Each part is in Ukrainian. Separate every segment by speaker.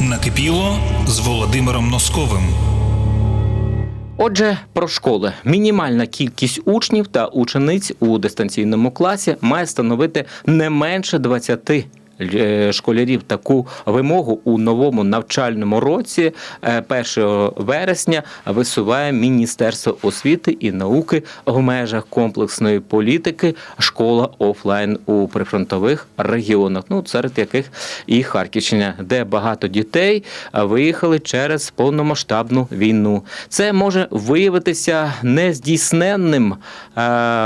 Speaker 1: Накипіло з Володимиром Носковим.
Speaker 2: Отже, про школи. Мінімальна кількість учнів та учениць у дистанційному класі має становити не менше 20 е, школярів. Таку вимогу у новому навчальному році е, 1 вересня висуває Міністерство освіти і науки в межах комплексної політики школа офлайн у прифронтових регіонах, ну серед яких і Харківщина, де багато дітей е, виїхали через повномасштабну війну. Це може виявитися нездійсненним, е,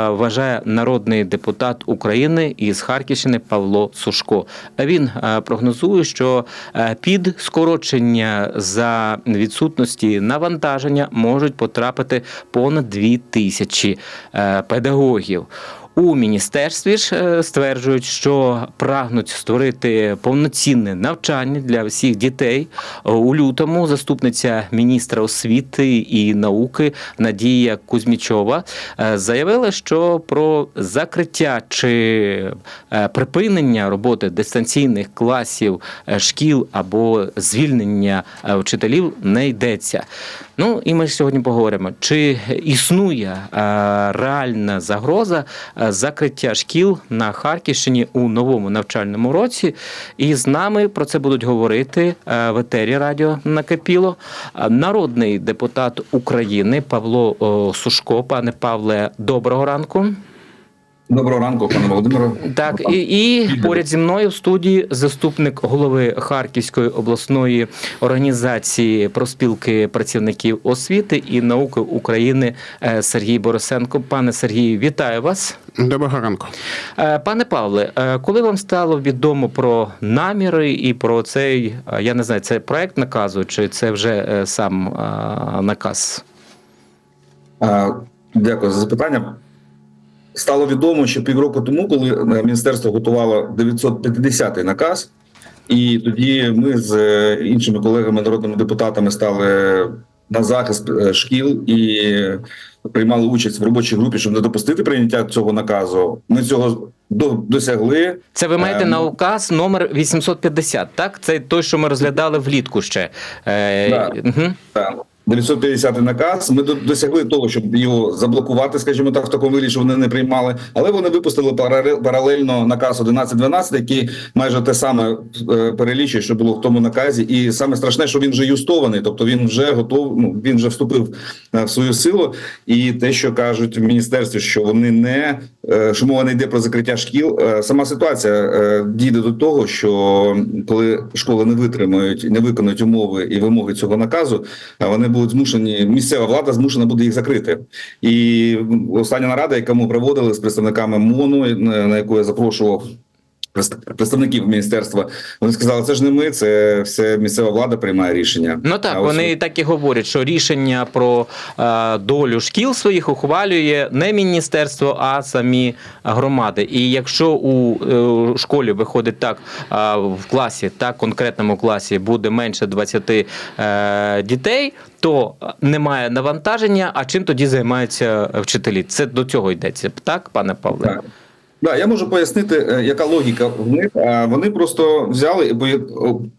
Speaker 2: вважає народний депутат України із Харківщини Павло Сушко. Він е, прогнозує, що е, під скорочення за відсутності навантаження можуть потрапити понад дві тисячі е, педагогів. У міністерстві ж е, стверджують, що прагнуть створити повноцінне навчання для всіх дітей. Е, У лютому заступниця міністра освіти і науки Надія Кузьмічова е, заявила, що про закриття чи припинення роботи дистанційних класів шкіл або звільнення вчителів не йдеться. Ну і ми сьогодні поговоримо, чи існує реальна загроза закриття шкіл на Харківщині у новому навчальному році. І з нами про це будуть говорити е, в етері радіо накипіло. е, Народний депутат України Павло Сушко. Пане Павле, доброго ранку.
Speaker 3: Доброго ранку, пане Володимире.
Speaker 2: Так, і, і поряд зі мною в студії заступник голови Харківської обласної організації проспілки працівників освіти і науки України е, Сергій Борисенко. Пане Сергію, вітаю вас.
Speaker 4: Доброго ранку.
Speaker 2: Е, Пане Павле, е, коли вам стало відомо про наміри і про цей, я не знаю, це проект наказу, чи це вже сам наказ?
Speaker 3: Дякую за запитання. Стало відомо, що півроку тому, коли е, міністерство готувало 950-й наказ, і тоді ми з е, іншими колегами, народними депутатами, стали на захист е, шкіл і приймали участь в робочій групі, щоб не допустити прийняття цього наказу. Ми цього досягли.
Speaker 2: Це ви маєте
Speaker 3: Ем.
Speaker 2: на указ номер 850, так? Це той, що ми розглядали влітку ще. Е,
Speaker 3: Да.
Speaker 2: мгм.
Speaker 3: Так. 950 наказ. Ми досягли того, щоб його заблокувати, скажімо так, в такому вигляді, що вони не приймали. Але вони випустили парале- паралельно наказ 1112, який майже те саме е, перелічує, що було в тому наказі. І саме страшне, що він вже юстований, тобто він вже готов. Ну він вже вступив е, в свою силу. І те, що кажуть в міністерстві, що вони не е, що мова не йде про закриття шкіл. Сама ситуація дійде до того, що коли школи не витримають, не виконують умови і вимоги цього наказу, вони будуть змушені. Місцева влада змушена буде їх закрити. І остання нарада, яку ми проводили з представниками МОНу, на яку я запрошував. Представ- Представників міністерства вони сказали, це ж не ми, це все місцева влада приймає рішення.
Speaker 2: Ну так,
Speaker 3: А ось
Speaker 2: вони так і говорять, що рішення про е, долю шкіл своїх ухвалює не міністерство, а самі громади. І якщо у е, школі виходить так е, в класі, так конкретному класі буде менше 20 е, дітей, то немає навантаження. А чим тоді займаються вчителі? Це до цього йдеться, так, пане Павле?
Speaker 3: Так. Да, я можу пояснити, е, яка логіка в них. Вони просто взяли і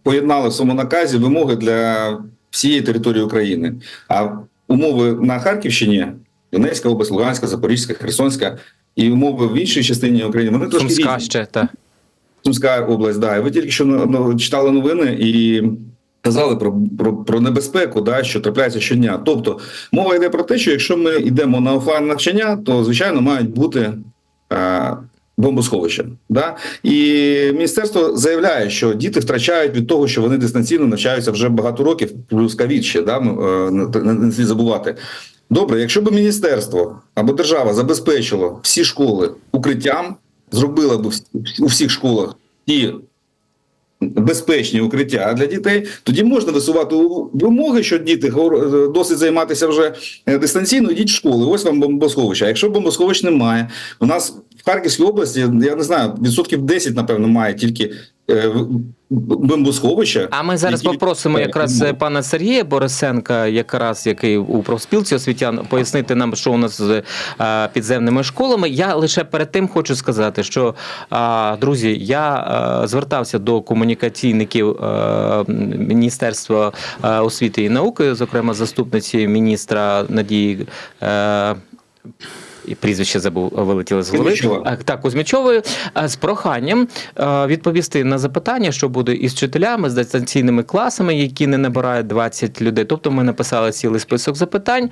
Speaker 3: поєднали в своєму наказі вимоги для всієї території України. А умови на Харківщині, Донецька область, Луганська, Запорізька, Херсонська і умови в іншій частині України вони трошки
Speaker 2: Сумська
Speaker 3: різні.
Speaker 2: ще так.
Speaker 3: Сумська область, да. І ви тільки що читали новини і казали про, про, про небезпеку, да, що трапляється щодня. Тобто мова йде про те, що якщо ми йдемо на офлайн навчання, то звичайно мають бути. Е, Бомбосховища, да і міністерство заявляє, що діти втрачають від того, що вони дистанційно навчаються вже багато років, плюс ковід ще да е, не, слід забувати. Добре, якщо б міністерство або держава забезпечило всі школи укриттям, зробила б у всіх школах ті безпечні укриття для дітей, тоді можна висувати вимоги, що діти досить займатися вже е, дистанційно, йдіть в школи. Ось вам бомбосховище. А якщо бомбосховищ немає, у нас в Харківській області, я не знаю, відсотків 10, напевно, має тільки е, бомбосховища.
Speaker 2: А ми зараз
Speaker 3: які-
Speaker 2: попросимо якраз
Speaker 3: ну,
Speaker 2: е, пана Сергія Борисенка, якраз який у профспілці освітян, пояснити нам, що у нас з е, підземними школами. Я лише перед тим хочу сказати, що е, друзі, я е, звертався до комунікаційників е, Міністерства е, освіти і науки, зокрема заступниці міністра Надії. І прізвище забув, вилетіло з голови.
Speaker 3: Кузьмічова.
Speaker 2: Так, Кузьмічовою, з проханням відповісти на запитання, що буде із вчителями, з дистанційними класами, які не набирають 20 людей. Тобто ми написали цілий список запитань,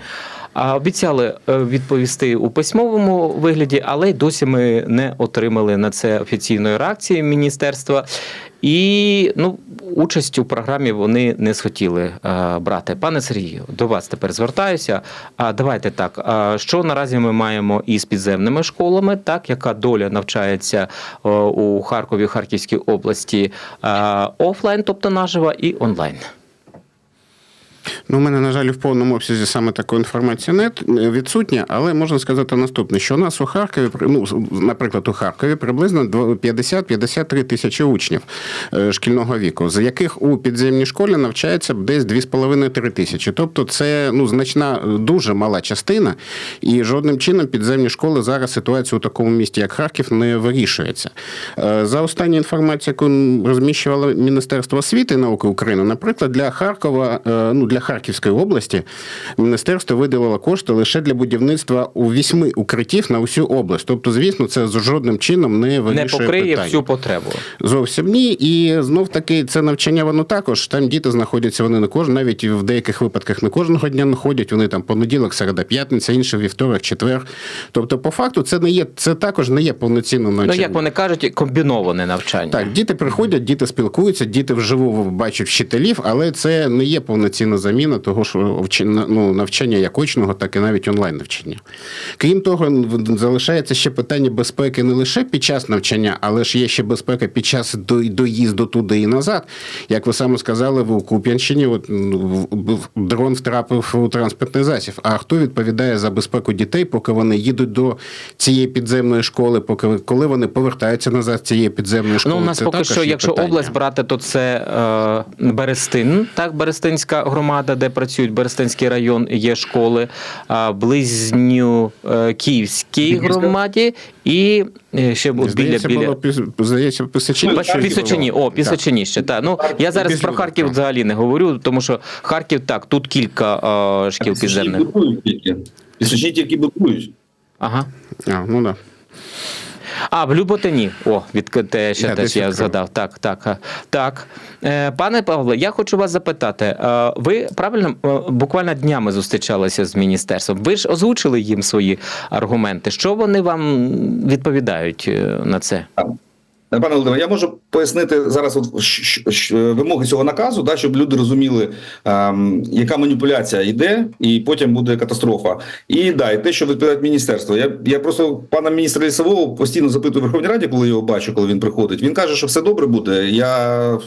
Speaker 2: а обіцяли е, відповісти у письмовому вигляді, але й досі ми не отримали на це офіційної реакції міністерства. І ну, участь у програмі вони не схотіли е, брати. Пане Сергію, до вас тепер звертаюся. А давайте так. Що наразі ми маємо із підземними школами? Так, яка доля навчається у Харкові, Харківській області офлайн, тобто наживо, і онлайн.
Speaker 4: Ну, у мене, на жаль, в повному обсязі саме такої інформації не відсутня, але можна сказати наступне, що у нас у Харкові, ну, наприклад, у Харкові приблизно 50-53 тисячі учнів е, шкільного віку, з яких у підземній школі навчається десь 2,5-3 тисячі. Тобто це ну, значна, дуже мала частина, і жодним чином підземні школи зараз ситуацію у такому місті, як Харків, не вирішується. Е, За останню інформацію, яку розміщувало Міністерство освіти і науки України, наприклад, для Харкова, е, ну для Харківської області, міністерство виділило кошти лише для будівництва у вісьми укриттів на усю область. Тобто, звісно, це з жодним чином не
Speaker 2: Не покриє
Speaker 4: питання.
Speaker 2: всю потребу.
Speaker 4: Зовсім ні. І знов таки це навчання воно також. Там діти знаходяться вони не кожен, навіть в деяких випадках не кожного дня знаходять. Вони там понеділок, середа, п'ятниця, інший вівторок, четвер. Тобто, по факту, це не є, це також не є повноцінним навчанням.
Speaker 2: Ну як вони кажуть, комбіноване навчання.
Speaker 4: Так, діти приходять, діти спілкуються, діти вживу бачать вчителів, але це не є повноцінна заміна того, що ну, навчання як очного, так і навіть онлайн навчання. Крім того, залишається ще питання безпеки не лише під час навчання, але ж є ще безпека під час доїзду туди і назад. Як ви саме сказали, в Куп'янщині от, дрон втрапив у транспортний засіб. А хто відповідає за безпеку дітей, поки вони їдуть до цієї підземної школи, поки коли вони повертаються назад з цієї підземної школи?
Speaker 2: Ну, у нас
Speaker 4: Це
Speaker 2: поки що, якщо
Speaker 4: питання.
Speaker 2: область брати, то це е, Берестин, так, Берестинська громада, де працюють Берестинський район, є школи, а близню е, Київській громаді і е, ще
Speaker 4: Здається,
Speaker 2: біля.
Speaker 4: було здається,
Speaker 3: Харків
Speaker 2: Пісочині, о, Пісочині ще, так. Ну, я зараз
Speaker 4: Після
Speaker 2: про Харків взагалі не говорю, тому що Харків, так, тут кілька е, шкіл підземних.
Speaker 3: Пісочні тільки будують.
Speaker 2: Ага.
Speaker 4: А, ну да.
Speaker 2: А, в Люботині. О, від те ще
Speaker 4: Я
Speaker 2: теж я
Speaker 4: відкрив.
Speaker 2: згадав. Так, так. Так. Е, Пане Павло, я хочу вас запитати. е, Ви правильно е, буквально днями зустрічалися з міністерством. Ви ж озвучили їм свої аргументи. Що вони вам відповідають е, на це?
Speaker 3: Пане Володимире, я можу пояснити зараз от, вимоги цього наказу, да, щоб люди розуміли, ем, яка маніпуляція йде, і потім буде катастрофа. І да, і те, що відповідає міністерство. Я, я просто пана міністра лісового постійно запитую в Верховній Раді, коли його бачу, коли він приходить. Він каже, що все добре буде. Я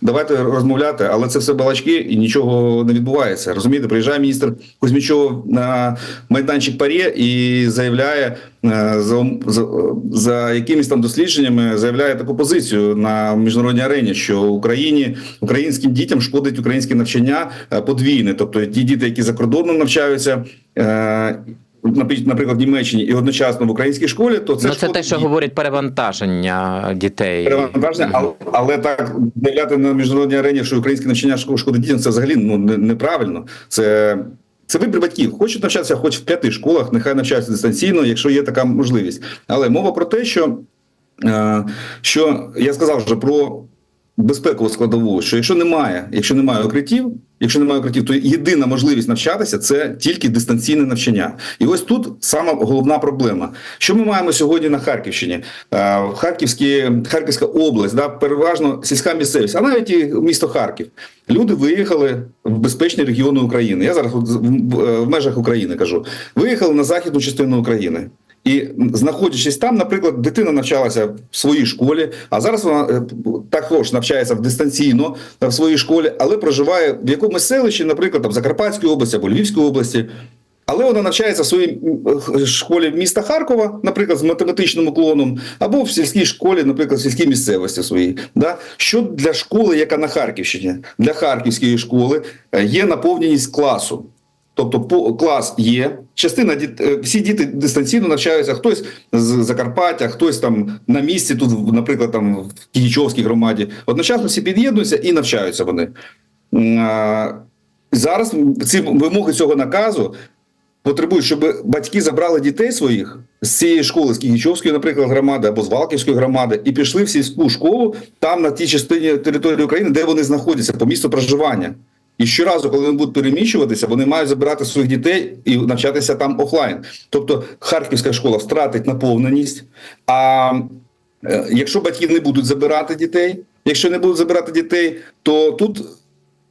Speaker 3: давайте розмовляти, але це все балачки і нічого не відбувається. Розумієте, приїжджає міністр Кузьмічов на майданчик парє і заявляє е, за, за, за якимись там дослідженнями, заявляє таку позицію на міжнародній арені, що Україні українським дітям шкодить українське навчання е, подвійне, тобто ті діти, які за кордоном навчаються. е, Наприклад, в Німеччині і одночасно в українській школі, то це
Speaker 2: ну, це те, що
Speaker 3: дітям.
Speaker 2: говорять перевантаження дітей.
Speaker 3: Перевантаження, але, але так заявляти на міжнародній арені, що українське навчання шко- шкодить дітям, це взагалі ну неправильно. Це. Це вибір батьків. Хочуть навчатися, хоч в п'яти школах, нехай навчаються дистанційно, якщо є така можливість. Але мова про те, що, е, що я сказав вже про безпекову складову, що якщо немає, якщо немає укриттів, якщо немає укриттів, то єдина можливість навчатися це тільки дистанційне навчання. І ось тут сама головна проблема. Що ми маємо сьогодні на Харківщині? Е, в Харківській, Харківська область, да, переважно сільська місцевість, а навіть і місто Харків. Люди виїхали в безпечні регіони України. Я зараз в межах України кажу. Виїхали на західну частину України. І знаходячись там, наприклад, дитина навчалася в своїй школі, а зараз вона е, також навчається в дистанційно е, в своїй школі, але проживає в якомусь селищі, наприклад, там Закарпатській області або Львівській області. Але вона навчається в своїй школі міста Харкова, наприклад, з математичним уклоном, або в сільській школі, наприклад, в сільській місцевості своїй. Да? Що для школи, яка на Харківщині, для харківської школи е, є наповненість класу. Тобто по клас є. Частина діт... е, всі діти дистанційно навчаються. Хтось з Закарпаття, хтось там на місці, тут, наприклад, там в Кігічовській громаді. Одночасно всі під'єднуються і навчаються вони. Зараз ці вимоги цього наказу потребують, щоб батьки забрали дітей своїх з цієї школи, з Кігічовської, наприклад, громади або з Валківської громади, і пішли в сільську школу там на тій частині території України, де вони знаходяться, по місту проживання. І щоразу, коли вони будуть переміщуватися, вони мають забирати своїх дітей і навчатися там офлайн. Тобто Харківська школа втратить наповненість. А е, якщо батьки не будуть забирати дітей, якщо не будуть забирати дітей, то тут.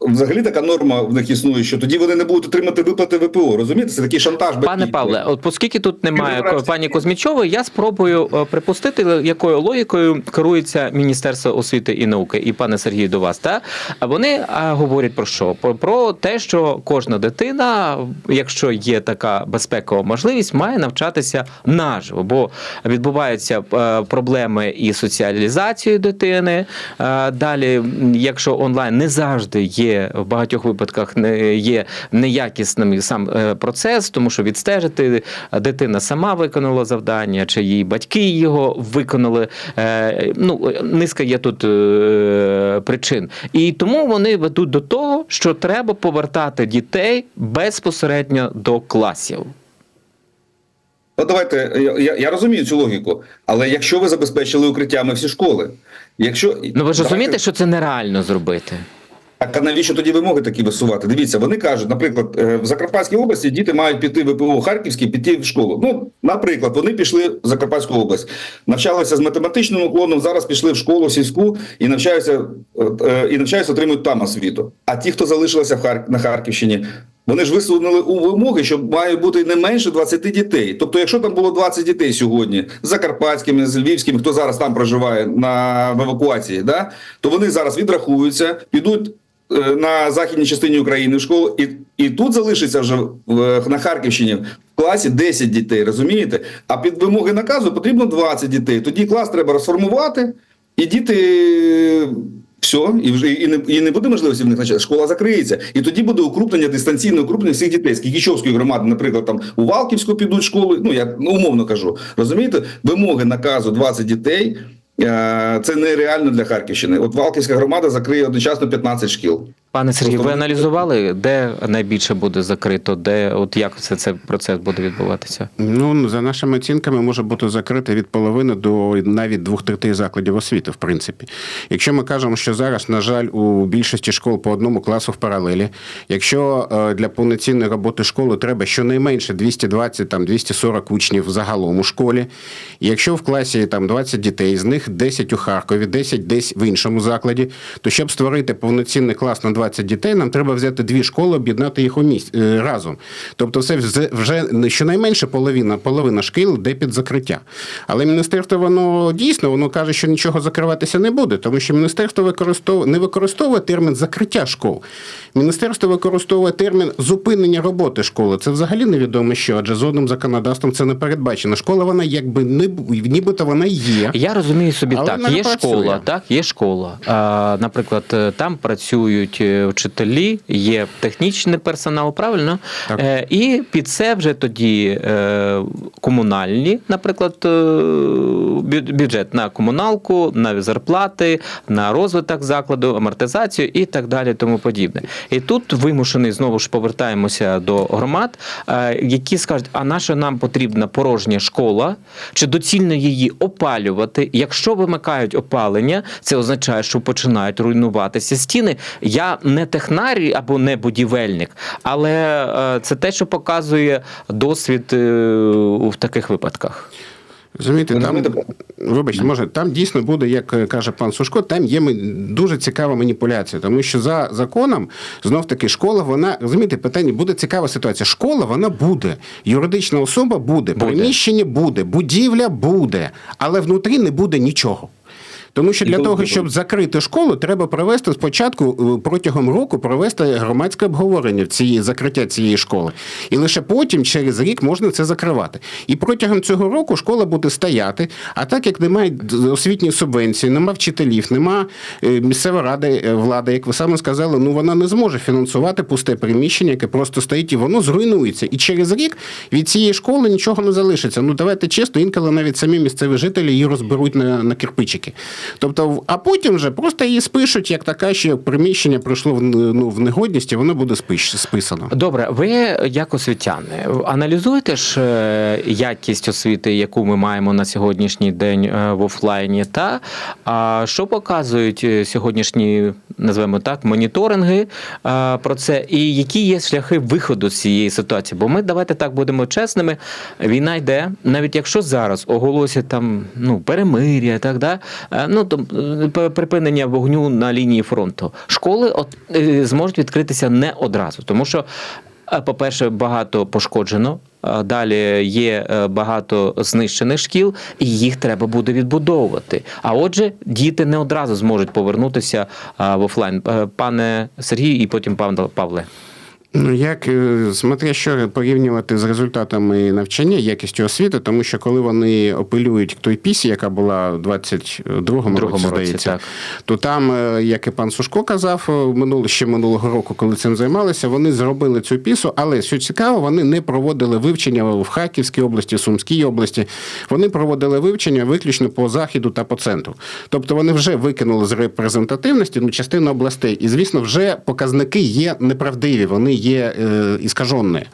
Speaker 3: Взагалі така норма в них існує, що тоді вони не будуть отримати виплати ВПО. Розумієте, це такий шантаж.
Speaker 2: Пане
Speaker 3: батьків.
Speaker 2: Павле, от оскільки тут немає пані Козмічової, я спробую е, припустити, якою логікою керується Міністерство освіти і науки, і пане Сергію, до вас. Та вони говорять про що? Про, про те, що кожна дитина, якщо є така безпекова можливість, має навчатися наживо, бо відбуваються е, проблеми і соціалізацією дитини. Е, Далі, якщо онлайн не завжди є в багатьох випадках не є неякісним сам е, процес, тому що відстежити е, дитина сама виконала завдання, чи її батьки його виконали. Е, Ну низка є тут причин, і тому вони ведуть до того, що треба повертати дітей безпосередньо до класів.
Speaker 3: Ну, давайте я, я, я розумію цю логіку, але якщо ви забезпечили укриттями всі школи, якщо
Speaker 2: Ну ви ж
Speaker 3: Давайте-
Speaker 2: розумієте, що це нереально зробити.
Speaker 3: Так, а навіщо тоді вимоги такі висувати? Дивіться, вони кажуть, наприклад, е, в Закарпатській області діти мають піти в ВПО Харківській, піти в школу. Ну, наприклад, вони пішли в Закарпатську область, навчалися з математичним уклоном, зараз пішли в школу сільську і навчаються е, е, і навчаються, отримують там освіту. А ті, хто залишилися в Хар... на Харківщині, вони ж висунули у вимоги, що має бути не менше 20 дітей. Тобто, якщо там було 20 дітей сьогодні з закарпатськими, з львівськими, хто зараз там проживає на в евакуації, да, то вони зараз відрахуються, підуть на західній частині України в школу, і, і тут залишиться вже в, на Харківщині в класі 10 дітей, розумієте? А під вимоги наказу потрібно 20 дітей. Тоді клас треба розформувати, і діти. Все, і вже і не, і не буде можливості в них навчати. Школа закриється. І тоді буде укрупнення, дистанційне укрупнення всіх дітей. З Кікічовської громади, наприклад, там у Валківську підуть школи. Ну я ну, умовно кажу. Розумієте, вимоги наказу 20 дітей. Е, Це нереально для Харківщини. От Валківська громада закриє одночасно 15 шкіл.
Speaker 2: Пане Сергію, ви аналізували, де найбільше буде закрито, де от як це цей процес буде відбуватися?
Speaker 4: Ну, за нашими оцінками, може бути закрите від половини до навіть двох третей закладів освіти, в принципі. Якщо ми кажемо, що зараз, на жаль, у більшості школ по одному класу в паралелі, якщо е, для повноцінної роботи школи треба щонайменше 220 там 240 учнів загалом у школі, і якщо в класі там 20 дітей, з них 10 у Харкові, 10 десь в іншому закладі, то щоб створити повноцінний клас на 20 дітей, нам треба взяти дві школи, об'єднати їх у місць е, разом. Тобто, це вже- щонайменше половина, половина шкіл йде під закриття. Але міністерство воно дійсно воно каже, що нічого закриватися не буде, тому що міністерство використовує не використовує термін закриття школ. Міністерство використовує термін зупинення роботи школи. Це взагалі невідомо що, адже жодним законодавством це не передбачено. Школа вона якби не нібито вона є.
Speaker 2: Я розумію собі
Speaker 4: Але
Speaker 2: так. Є
Speaker 4: працює.
Speaker 2: школа, так є школа. А, наприклад, е, там працюють вчителі, є технічний персонал, правильно?
Speaker 4: Так.
Speaker 2: Е, і під це вже тоді е, комунальні, наприклад, е, бюджет на комуналку, на зарплати, на розвиток закладу, амортизацію і так далі, тому подібне. І тут вимушений знову ж повертаємося до громад, е, які скажуть, а наша нам потрібна порожня школа, чи доцільно її опалювати? Якщо вимикають опалення, це означає, що починають руйнуватися стіни. Я не технарій або не будівельник, але е, це те, що показує досвід е, в таких випадках.
Speaker 4: Розумієте, там, вибачте, може, там дійсно буде, як е, каже пан Сушко, там є дуже цікава маніпуляція, тому що за законом знов таки школа, вона розумієте, питання буде цікава ситуація. Школа вона буде, юридична особа буде,
Speaker 2: Буде.
Speaker 4: приміщення буде, будівля буде, але внутрі не буде нічого. Тому що для того, щоб закрити школу, треба провести спочатку е, протягом року провести громадське обговорення в цієї закриття цієї школи. І лише потім, через рік, можна це закривати. І протягом цього року школа буде стояти. А так як немає освітньої субвенції, нема вчителів, нема е, місцева ради е, влада, як ви саме сказали, ну вона не зможе фінансувати пусте приміщення, яке просто стоїть, і воно зруйнується. І через рік від цієї школи нічого не залишиться. Ну давайте чесно, інколи навіть самі місцеві жителі її розберуть на, на кирпичики. Тобто, а потім вже просто її спишуть, як така, що приміщення прийшло в, ну, в негодність, і воно буде списано.
Speaker 2: Добре, ви як освітяни аналізуєте ж е, якість освіти, яку ми маємо на сьогоднішній день е, в офлайні, та а що показують е, сьогоднішні, назвемо так, моніторинги про це, і які є шляхи виходу з цієї ситуації? Бо ми давайте так будемо чесними. Війна йде, навіть якщо зараз оголосять там ну перемир'я, так да ну то е, припинення вогню на лінії фронту, школи от е, зможуть відкритися не одразу, тому що. е, По-перше, багато пошкоджено. Далі є багато знищених шкіл, і їх треба буде відбудовувати. А отже, діти не одразу зможуть повернутися в офлайн. Пане Сергій, і потім пан Павле.
Speaker 4: Ну, як е, смотря що порівнювати з результатами навчання, якістю освіти, тому що коли вони апелюють к той пісі, яка була в 22-му
Speaker 2: Другому
Speaker 4: році,
Speaker 2: році,
Speaker 4: здається,
Speaker 2: так.
Speaker 4: то там, е, як і пан Сушко казав, е, минуло ще минулого року, коли цим займалися, вони зробили цю пісу, але що цікаво, вони не проводили вивчення в Харківській області, Сумській області. Вони проводили вивчення виключно по західу та по центру. Тобто вони вже викинули з репрезентативності ну, частину областей. І, звісно, вже показники є неправдиві, вони є е, іскажені.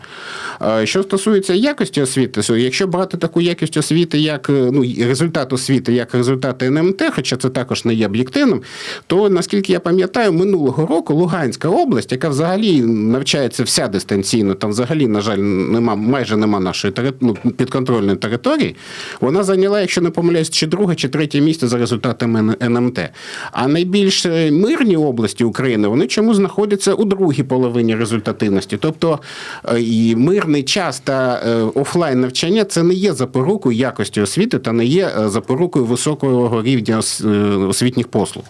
Speaker 4: Що стосується якості освіти, якщо брати таку якість освіти, як е, ну, результат освіти, як результати НМТ, хоча це також не є об'єктивним, то наскільки я пам'ятаю, минулого року Луганська область, яка взагалі навчається вся дистанційно, там взагалі, на жаль, нема, майже нема нашої ну, підконтрольної території, вона зайняла, якщо не помиляюсь, чи друге, чи третє місце за результатами НМТ. А найбільш е, мирні області України вони чому знаходяться у другій половині результативності. Тобто е, і мирний час та е, офлайн навчання це не є запорукою якості освіти та не є е, запорукою високого рівня освітніх послуг.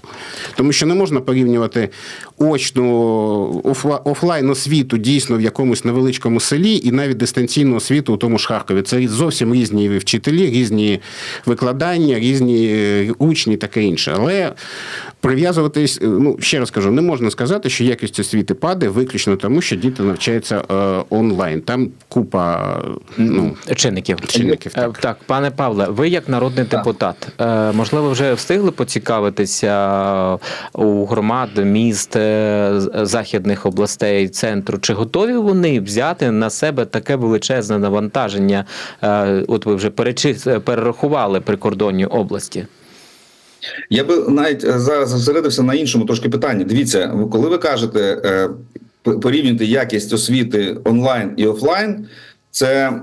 Speaker 4: Тому що не можна порівнювати очну офла- офлайн освіту дійсно в якомусь невеличкому селі і навіть дистанційну освіту у тому ж Харкові. Це зовсім різні вчителі, різні викладання, різні учні, таке інше. Але прив'язуватись, ну ще раз кажу, не можна сказати, що якість освіти падає виключно тому, що діти навчаються е, онлайн. Там купа ну,
Speaker 2: Чинників.
Speaker 4: Чинників,
Speaker 2: Е,
Speaker 4: так.
Speaker 2: так, пане Павле, ви як народний депутат, е, можливо, вже встигли поцікавитися у громад, міст, е, західних областей, центру. Чи готові вони взяти на себе таке величезне навантаження? Е, От ви вже перерахували прикордонні області.
Speaker 3: Я би навіть зараз зосередився на іншому трошки питанні. Дивіться, коли ви кажете е, п- порівнювати якість освіти онлайн і офлайн, це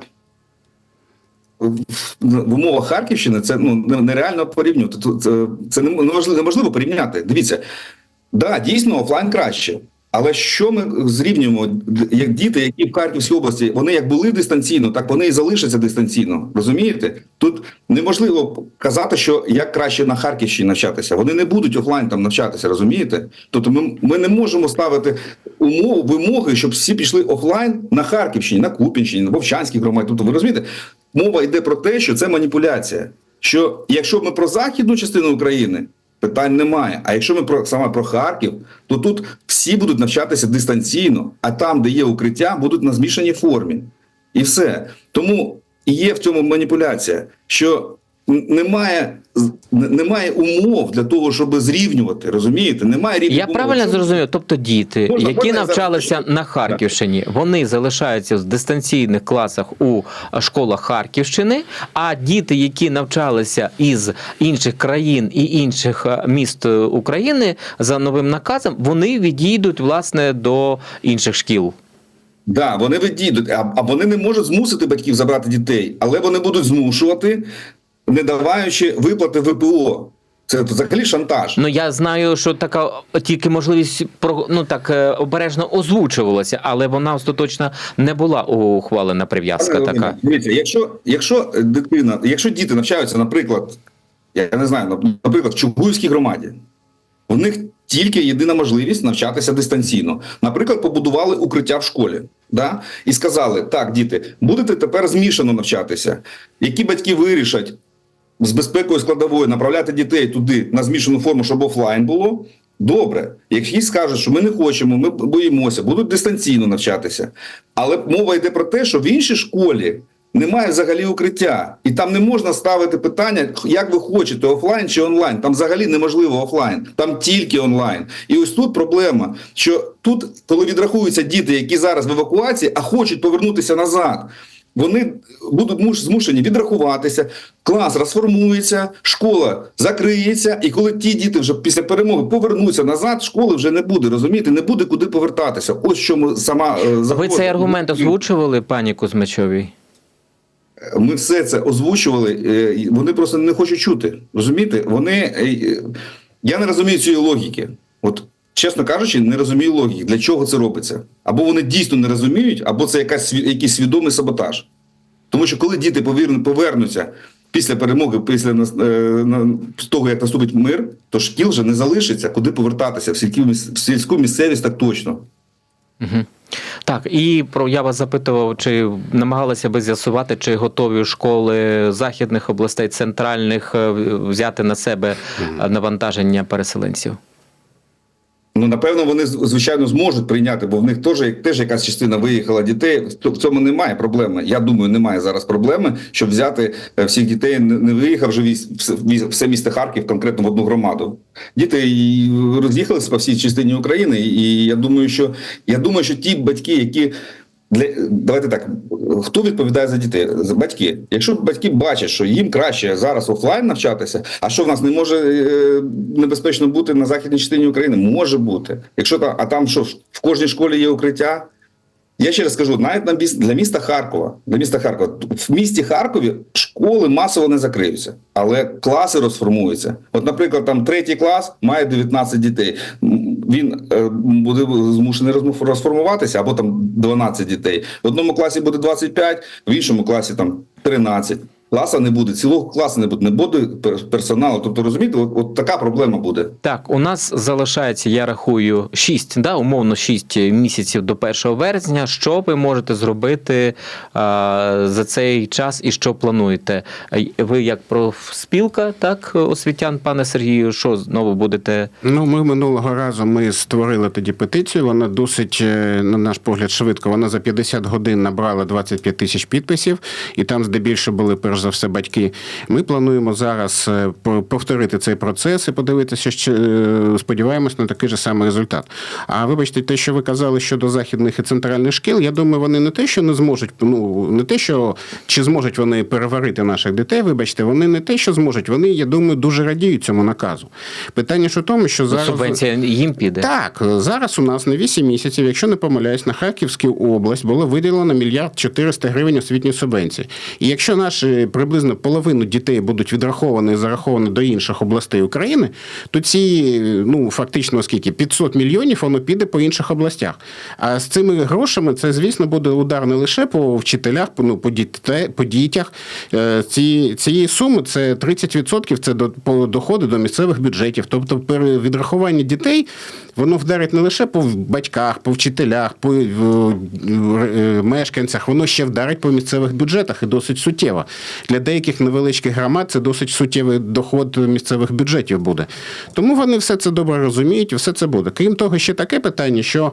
Speaker 3: в умовах Харківщини це ну нереально порівнювати. Це, це неможливо, неможливо порівняти. Дивіться, да, дійсно офлайн краще. Але що ми зрівнюємо як діти, які в Харківській області, вони як були дистанційно, так вони і залишаться дистанційно. Розумієте? Тут неможливо казати, що як краще на Харківщині навчатися. Вони не будуть офлайн там навчатися, розумієте? Тобто ми, ми не можемо ставити умов, вимоги, щоб всі пішли офлайн на Харківщині, на Купінщині, на Вовчанській громаді. Тобто, ви розумієте, мова йде про те, що це маніпуляція. Що якщо ми про західну частину України, Питань немає. А якщо ми про саме про Харків, то тут всі будуть навчатися дистанційно, а там, де є укриття, будуть на змішаній формі. І все. Тому є в цьому маніпуляція, що немає, немає умов для того, щоб зрівнювати. Розумієте? Немає рівних
Speaker 2: Я
Speaker 3: умов.
Speaker 2: правильно зрозумів. Тобто діти,
Speaker 3: Можна-
Speaker 2: які
Speaker 3: можна я зараз
Speaker 2: навчалися на Харківщині, вони залишаються в дистанційних класах у школах Харківщини. А діти, які навчалися із інших країн і інших е, міст е, України за новим наказом, вони відійдуть власне до інших шкіл.
Speaker 3: Да, вони відійдуть, а, а вони не можуть змусити батьків забрати дітей, але вони будуть змушувати, не даваючи виплати ВПО. Це взагалі шантаж.
Speaker 2: Ну я знаю, що така тільки можливість про ну так е, обережно озвучувалася, але вона остаточно не була ухвалена прив'язка така.
Speaker 3: Дивіться, якщо, якщо дитина, якщо діти навчаються, наприклад, я не знаю, наприклад, в Чугуївській громаді. У них тільки єдина можливість навчатися дистанційно. Наприклад, побудували укриття в школі. Да? І сказали: так, діти, будете тепер змішано навчатися. Які батьки вирішать з безпекою складовою направляти дітей туди на змішану форму, щоб офлайн було. Добре, якщо скажуть, що ми не хочемо, ми боїмося, будуть дистанційно навчатися. Але мова йде про те, що в іншій школі немає взагалі укриття, і там не можна ставити питання, як ви хочете, офлайн чи онлайн. Там взагалі неможливо офлайн, там тільки онлайн. І ось тут проблема, що тут, коли відрахуються діти, які зараз в евакуації, а хочуть повернутися назад. Вони будуть змушені відрахуватися, клас розформується, школа закриється, і коли ті діти вже після перемоги повернуться назад, школи вже не буде, розумієте, не буде куди повертатися. Ось чому сама е,
Speaker 2: Ви цей аргумент озвучували пані Кузьмичовій?
Speaker 3: Ми все це озвучували. е, Вони просто не хочуть чути. Розумієте? Вони е, е, я не розумію цієї логіки. От чесно кажучи, не розумію логіки, для чого це робиться. Або вони дійсно не розуміють, або це якась якийсь свідомий саботаж. Тому що коли діти повернуться після перемоги, після е, того, як наступить мир, то шкіл вже не залишиться, куди повертатися в сільську, в сільську місцевість так точно.
Speaker 2: Угу. Так, і про я вас запитував, чи намагалися би з'ясувати, чи готові школи західних областей, центральних е, взяти на себе е, навантаження переселенців?
Speaker 3: Ну, напевно, вони звичайно зможуть прийняти, бо в них теж, теж якась частина виїхала дітей. В цьому немає проблеми. Я думаю, немає зараз проблеми, щоб взяти е, всіх дітей, не виїхав вже все- місто Харків конкретно в одну громаду. Діти роз'їхалися по всій частині України, і я думаю, що я думаю, що ті батьки, які для давайте так, хто відповідає за дітей? За Батьки. Якщо батьки бачать, що їм краще зараз офлайн навчатися, а що в нас не може е, небезпечно бути на західній частині України? Може бути. Якщо там, а там що в кожній школі є укриття. Я ще раз скажу, навіть на для міста Харкова, для міста Харкова, в місті Харкові школи масово не закриються, але класи розформуються. От, наприклад, там третій клас має 19 дітей. Він е, буде змушений розформуватися, або там 12 дітей. В одному класі буде 25, в іншому класі там 13. Класа не буде, цілого класу не буде, не буде пер- персоналу. Тобто, розумієте, от, от така проблема буде.
Speaker 2: Так, у нас залишається, я рахую, 6, да, умовно 6 місяців до 1 вересня. Що ви можете зробити а, за цей час і що плануєте? Ви як профспілка, так, освітян, пане Сергію, що знову будете?
Speaker 4: Ну, ми минулого разу ми створили тоді петицію. Вона досить, е, на наш погляд, швидко. Вона за 50 годин набрала 25 тисяч підписів, і там здебільшого були перш за все батьки. Ми плануємо зараз е, повторити цей процес і подивитися, що е, сподіваємось на такий же самий результат. А вибачте, те, що ви казали щодо західних і центральних шкіл, я думаю, вони не те, що не зможуть, ну не те, що чи зможуть вони переварити наших дітей. Вибачте, вони не те, що зможуть. Вони, я думаю, дуже радіють цьому наказу. Питання ж у тому, що зараз
Speaker 2: Субвенція їм піде?
Speaker 4: так, зараз у нас на 8 місяців, якщо не помиляюсь, на Харківську область було виділено мільярд 400 гривень освітньої субвенції. І якщо наші приблизно половину дітей будуть відраховані і зараховані до інших областей України, то ці, ну фактично, оскільки 500 мільйонів воно піде по інших областях. А з цими грошами це, звісно, буде удар не лише по вчителях, ну, по, дітей, по дітях. Е, Ці, цієї суми це 30% це до, по доходи до місцевих бюджетів. Тобто перевідрахування дітей воно вдарить не лише по батьках, по вчителях, по мешканцях, воно ще вдарить по місцевих бюджетах і досить суттєво. Для деяких невеличких громад це досить суттєвий доход місцевих бюджетів буде. Тому вони все це добре розуміють і все це буде. Крім того, ще таке питання, що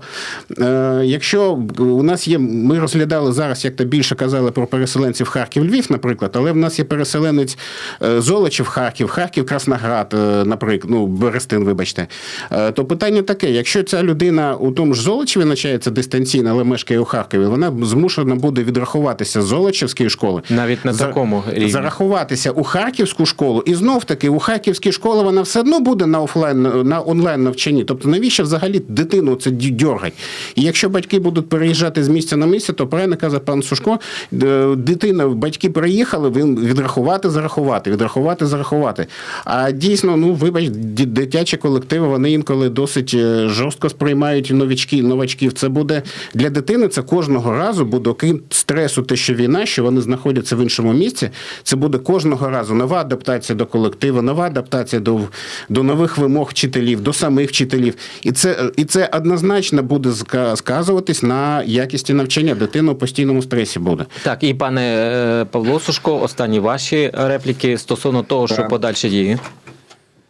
Speaker 4: е, якщо у нас є, ми розглядали зараз, як то більше казали про переселенців Харків-Львів, наприклад, але в нас є переселенець е, Золочів Харків, Харків Красноград, е, наприклад, ну Берестин, вибачте. Е, То питання таке: якщо ця людина у тому ж Золочеві навчається дистанційно, але мешкає у Харкові, вона змушена буде відрахуватися з Золочівської школи.
Speaker 2: Навіть на
Speaker 4: За-
Speaker 2: рівні.
Speaker 4: зарахуватися у харківську школу, і знов таки у харківській школі вона все одно буде на офлайн на онлайн навчанні. Тобто, навіщо взагалі дитину це дьоргать? І якщо батьки будуть переїжджати з місця на місце, то правильно каже пан Сушко, е, дитина, батьки приїхали, він відрахувати, зарахувати, відрахувати, зарахувати. А дійсно, ну вибач, дитячі колективи вони інколи досить е, жорстко сприймають новички, новачків. Це буде для дитини. Це кожного разу буде, окрім стресу, те, що війна, що вони знаходяться в іншому місці. Це буде кожного разу нова адаптація до колективу, нова адаптація до, до нових вимог вчителів, до самих вчителів. І це, і це однозначно буде ска- сказуватись на якісті навчання. Дитина у постійному стресі буде.
Speaker 2: Так, і пане е, Павло Сушко, останні ваші репліки стосовно того, що
Speaker 3: Так.
Speaker 2: подальші дії.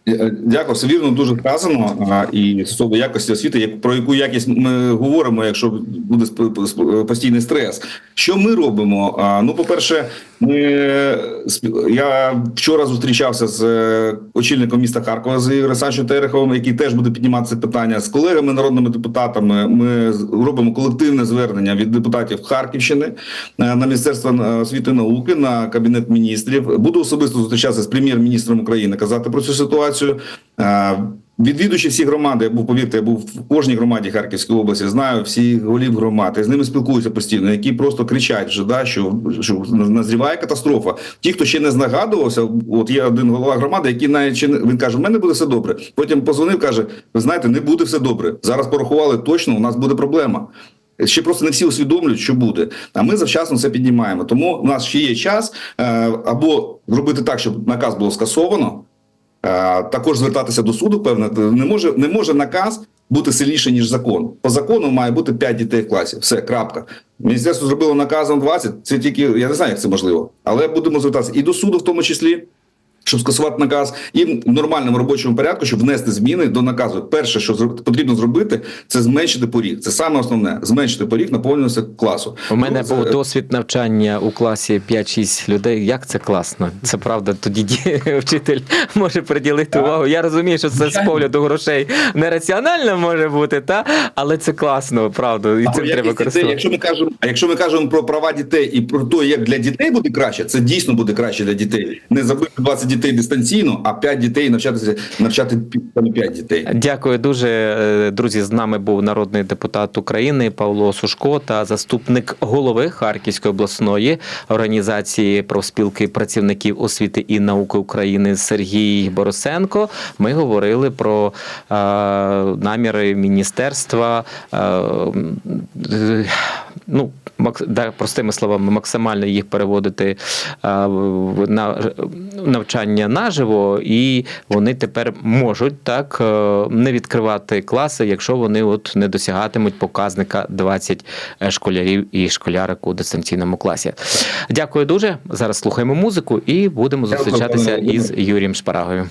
Speaker 3: Е, Дякую, все вірно дуже сказано. І стосовно якості освіти, як про яку якість ми говоримо, якщо буде постійний стрес. Що ми робимо? Ну, по-перше, ми сп- я вчора зустрічався з е, очільником міста Харкова з Ігорем Тереховим, який теж буде піднімати це питання з колегами, народними депутатами. Ми робимо колективне звернення від депутатів Харківщини е, на Міністерство е, освіти і науки, на кабінет міністрів. Буду особисто зустрічатися з прем'єр-міністром України, казати про цю ситуацію. Е, Відвідуючи всі громади, я був, повірте, я був в кожній громаді Харківської області, знаю всіх голів громад, я з ними спілкуюся постійно, які просто кричать вже, да, що, що назріває катастрофа. Ті, хто ще не знагадувався, от є один голова громади, який навіть ще не він каже: в мене буде все добре. Потім позвонив, каже: ви знаєте, не буде все добре. Зараз порахували точно, у нас буде проблема. Ще просто не всі усвідомлюють, що буде. А ми завчасно це піднімаємо. Тому у нас ще є час е, або зробити так, щоб наказ було скасовано. Е, Також звертатися до суду, Певне, не може не може наказ бути сильніше ніж закон. По закону має бути 5 дітей в класі. Все, крапка. Міністерство зробило наказом 20, Це тільки я не знаю, як це можливо, але будемо звертатися і до суду, в тому числі. Щоб скасувати наказ, і в нормальному робочому порядку, щоб внести зміни до наказу. Перше, що потрібно зробити, це зменшити поріг. Це саме основне зменшити поріг наповнюваності класу.
Speaker 2: У мене
Speaker 3: Ну,
Speaker 2: був досвід навчання у класі 5-6 людей. Як це класно? Це правда, тоді вчитель може приділити
Speaker 3: Так.
Speaker 2: увагу. Я розумію, що це з погляду грошей нераціонально може бути, та але це класно, правда, і цим треба користуватися.
Speaker 3: якщо ми кажемо, а якщо ми кажемо про права дітей і про те, як для дітей буде краще, це дійсно буде краще для дітей. Не забити 20 дітей дистанційно, а 5 дітей навчатися навчати саме 5 дітей.
Speaker 2: Дякую дуже, Е, друзі. З нами був народний депутат України Павло Сушко та заступник голови Харківської обласної організації профспілки працівників освіти і науки України Сергій Борисенко. Ми говорили про е, наміри міністерства. Е, ну, простими словами, максимально їх переводити е, на навчання наживо, і вони тепер можуть так е, не відкривати класи, якщо вони от не досягатимуть показника 20 школярів і школярок у дистанційному класі. Дякую дуже. Зараз слухаємо музику і будемо зустрічатися із Юрієм Шпарагою.